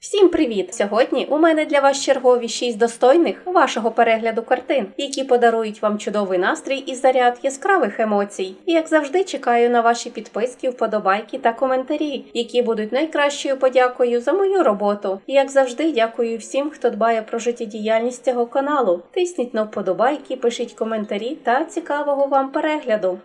Всім привіт! Сьогодні у мене для вас чергові 6 достойних вашого перегляду картин, які подарують вам чудовий настрій і заряд яскравих емоцій. І як завжди, чекаю на ваші підписки, вподобайки та коментарі, які будуть найкращою подякою за мою роботу. І як завжди, дякую всім, хто дбає про життєдіяльність цього каналу. Тисніть на вподобайки, пишіть коментарі та цікавого вам перегляду.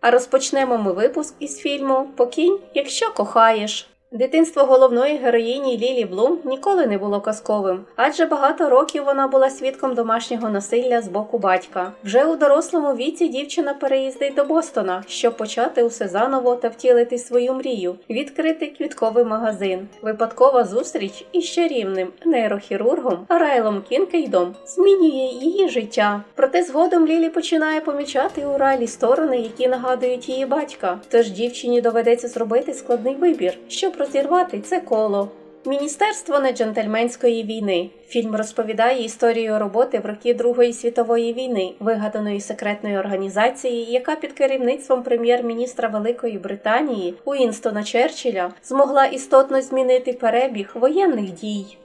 А розпочнемо ми випуск із фільму Покінь, якщо кохаєш. Дитинство головної героїні Лілі Блум ніколи не було казковим, адже багато років вона була свідком домашнього насилля з боку батька. Вже у дорослому віці дівчина переїздить до Бостона, щоб почати усе заново та втілити свою мрію, відкрити квітковий магазин. Випадкова зустріч із чарівним нейрохірургом Райлом Кінкейдом змінює її життя. Проте згодом Лілі починає помічати у Райлі сторони, які нагадують її батька. Тож дівчині доведеться зробити складний вибір, щоб розірвати це коло. Міністерство неджентльменської війни. Фільм розповідає історію роботи в роки Другої світової війни, вигаданої секретної організації, яка під керівництвом прем'єр-міністра Великої Британії Уінстона Черчилля змогла істотно змінити перебіг воєнних дій.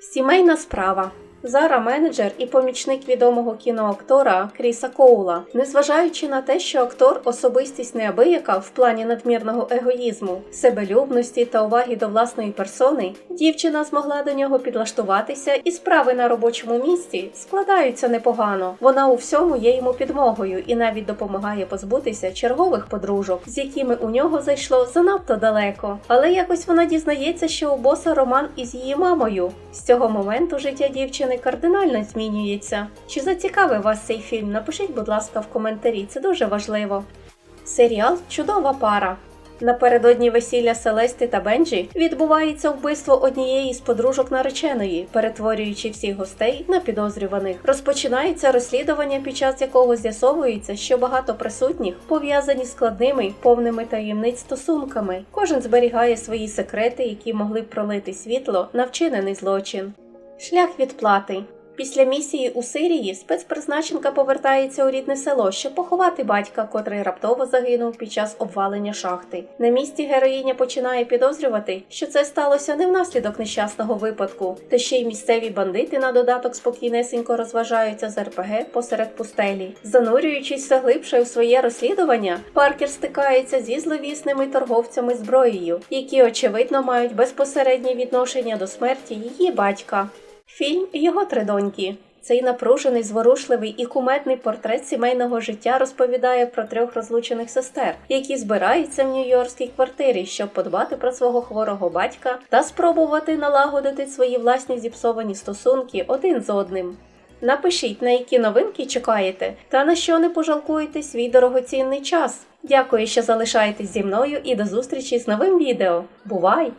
Сімейна справа. Зара менеджер і помічник відомого кіноактора Кріса Коула. Незважаючи на те, що актор особистість неабияка в плані надмірного егоїзму, себелюбності та уваги до власної персони, дівчина змогла до нього підлаштуватися, і справи на робочому місці складаються непогано. Вона у всьому є йому підмогою і навіть допомагає позбутися чергових подружок, з якими у нього зайшло занадто далеко. Але якось вона дізнається, що у боса роман із її мамою. З цього моменту життя дівчини кардинально змінюється. Чи зацікавив вас цей фільм? Напишіть, будь ласка, в коментарі, це дуже важливо. Серіал Чудова пара. Напередодні весілля Селести та Бенджі відбувається вбивство однієї з подружок нареченої, перетворюючи всіх гостей на підозрюваних. Розпочинається розслідування, під час якого з'ясовується, що багато присутніх пов'язані складними, повними таємниць стосунками. Кожен зберігає свої секрети, які могли б пролити світло на вчинений злочин. Шлях відплати. Після місії у Сирії спецпризначенка повертається у рідне село, щоб поховати батька, котрий раптово загинув під час обвалення шахти. На місці героїня починає підозрювати, що це сталося не внаслідок нещасного випадку, та ще й місцеві бандити на додаток спокійнесенько розважаються з РПГ посеред пустелі. Занурюючись все глибше у своє розслідування, Паркер стикається зі зловісними торговцями зброєю, які очевидно мають безпосереднє відношення до смерті її батька. Фільм Його три доньки. Цей напружений, зворушливий і кумедний портрет сімейного життя розповідає про трьох розлучених сестер, які збираються в нью-йоркській квартирі, щоб подбати про свого хворого батька та спробувати налагодити свої власні зіпсовані стосунки один з одним. Напишіть, на які новинки чекаєте, та на що не пожалкуєте свій дорогоцінний час. Дякую, що залишаєтесь зі мною і до зустрічі з новим відео. Бувай!